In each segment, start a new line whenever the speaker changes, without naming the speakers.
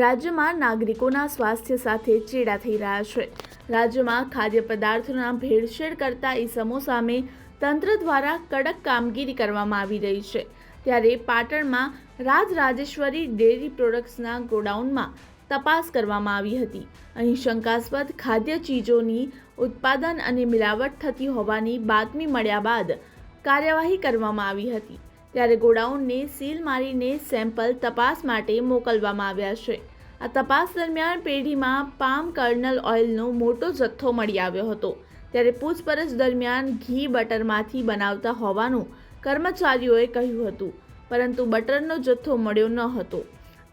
રાજ્યમાં નાગરિકોના સ્વાસ્થ્ય સાથે ચેડા થઈ રહ્યા છે. રાજ્યમાં ખાદ્ય પદાર્થોના ભેળસેળ કરતા ઇસમો સામે તંત્ર દ્વારા કડક કામગીરી કરવામાં આવી રહી છે. ત્યારે પાટણમાં રાજરાજેશ્વરી ડેરી પ્રોડક્ટ્સના ગોડાઉનમાં તપાસ કરવામાં આવી હતી. અહીં શંકાસ્પદ ખાદ્ય ચીજોની ઉત્પાદન અને મિલાવટ થતી હોવાની બાતમી મળ્યા બાદ કાર્યવાહી કરવામાં આવી હતી. ત્યારે ગોડાઉનને સીલ મારીને સેમ્પલ તપાસ માટે મોકલવામાં આવ્યા છે. આ તપાસ દરમિયાન પેઢીમાં પામ કર્નલ ઓઇલનો મોટો જથ્થો મળી આવ્યો હતો. ત્યારે પૂછપરછ દરમિયાન ઘી બટરમાંથી બનાવતા હોવાનું કર્મચારીઓએ કહ્યું હતું, પરંતુ બટરનો જથ્થો મળ્યો ન હતો,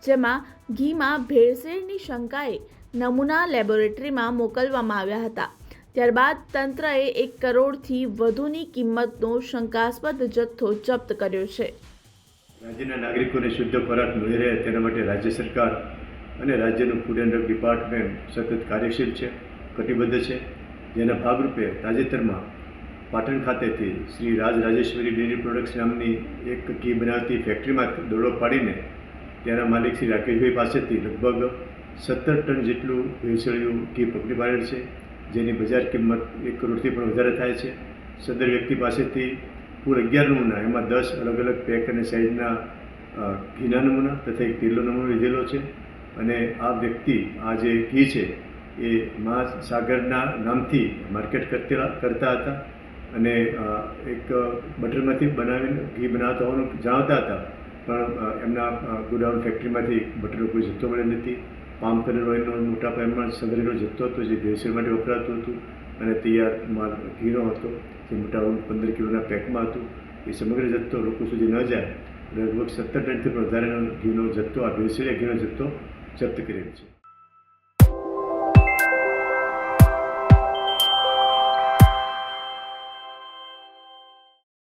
જેમાં ઘીમાં ભેળસેળની શંકાએ નમૂના લેબોરેટરીમાં મોકલવામાં આવ્યા હતા. ત્યારબાદ તંત્રએ એક કરોડથી વધુની કિંમતનો શંકાસ્પદ જથ્થો જપ્ત કર્યો છે.
રાજ્યના નાગરિકોને શુદ્ધ ખોરાક મળી રહે તેના માટે રાજ્ય સરકાર અને રાજ્યનું ફૂડ એન્ડ ડિપાર્ટમેન્ટ સતત કાર્યશીલ છે, કટિબદ્ધ છે. જેના ભાગરૂપે તાજેતરમાં પાટણ ખાતેથી શ્રી રાજ રાજેશ્વરી ડેરી પ્રોડક્ટ્સ નામની એક ઘી બનાવતી ફેક્ટરીમાં દોડો પાડીને તેના માલિક શ્રી રાકેશભાઈ પાસેથી લગભગ સત્તર ટન જેટલું ભેળસેળિયું ઘી પકડી પાડેલ છે. જેની બજાર કિંમત એક કરોડથી પણ વધારે થાય છે. સદર વ્યક્તિ પાસેથી કુલ અગિયાર નમૂના, એમાં દસ અલગ અલગ પેક અને સાઇઝના ઘીના નમૂના તથા એક તેલનો નમૂનો લીધેલો છે. અને આ વ્યક્તિ આ જે ઘી છે, એ મહાસાગરના નામથી માર્કેટ કરતા કરતા હતા. અને એક બટરમાંથી બનાવીને ઘી બનાવતા હોવાનું જાણતા હતા. પણ એમના ગોડાઉન ફેક્ટરીમાંથી બટરનો કોઈ જથ્થો મળેલ નથી. પામ કરેલો ઓઇલનો મોટા પ્રમાણમાં સંગ્રહેલો જથ્થો હતો, જે ભેળસેળ માટે વપરાતું હતું અને તૈયાર માલ ઘીનો હતો, જે મોટા પંદર કિલોના પેકમાં હતું. એ સમગ્ર જથ્થો લોકો સુધી ન જાય, લગભગ સત્તર ટનથી પણ વધારેનો ઘીનો જથ્થો, આ ભેળસેળિયા ઘીનો જથ્થો જપ્ત કરેલ છે.